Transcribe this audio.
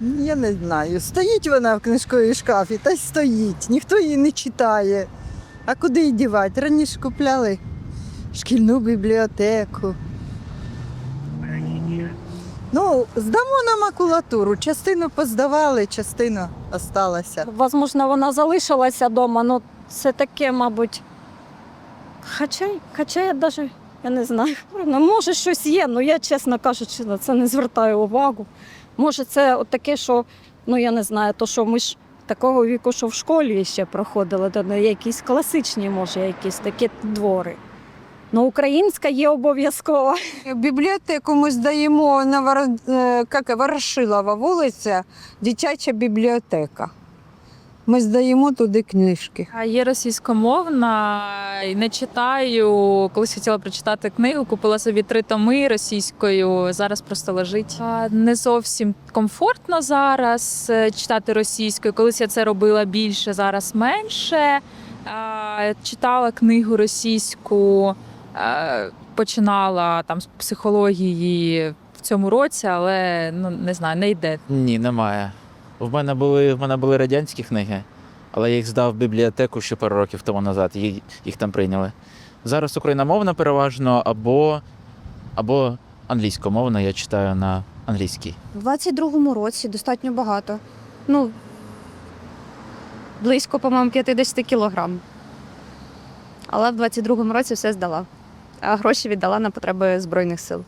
Я не знаю. Стоїть вона в книжковій шкафі, та й стоїть. Ніхто її не читає. А куди її дівати? Раніше купляли шкільну бібліотеку. Ну, здамо на макулатуру. Частину поздавали, частина осталася. Возможно, вона залишилася вдома, ну це таке, мабуть. Хоча, хоча я навіть я не знаю. Ну, може, щось є, але я, чесно кажучи, на це не звертаю увагу. Може, це от таке, що ну я не знаю, то що ми ж такого віку, що в школі ще проходили, то не якісь класичні, може, якісь такі твори. Ну, українська є обов'язково. Бібліотеку ми здаємо на е, Ворошилова вулиця, дитяча бібліотека. Ми здаємо туди книжки. А Є російськомовна, не читаю. Колись хотіла прочитати книгу, купила собі три томи російською. Зараз просто лежить. Не зовсім комфортно зараз е, читати російською. Колись я це робила більше, зараз менше. Читала книгу російську, е, починала там з психології в цьому році, але ну не знаю, не йде. Ні, немає. В мене були, в мене були радянські книги, але я їх здав в бібліотеку ще пару років тому назад, їх, їх там прийняли. Зараз україномовна переважно або, або англійськомовна, я читаю на англійській. У 22-му році достатньо багато. Ну, близько, по-моєму, 50 кілограм. Але в 22-му році все здала. А гроші віддала на потреби Збройних сил.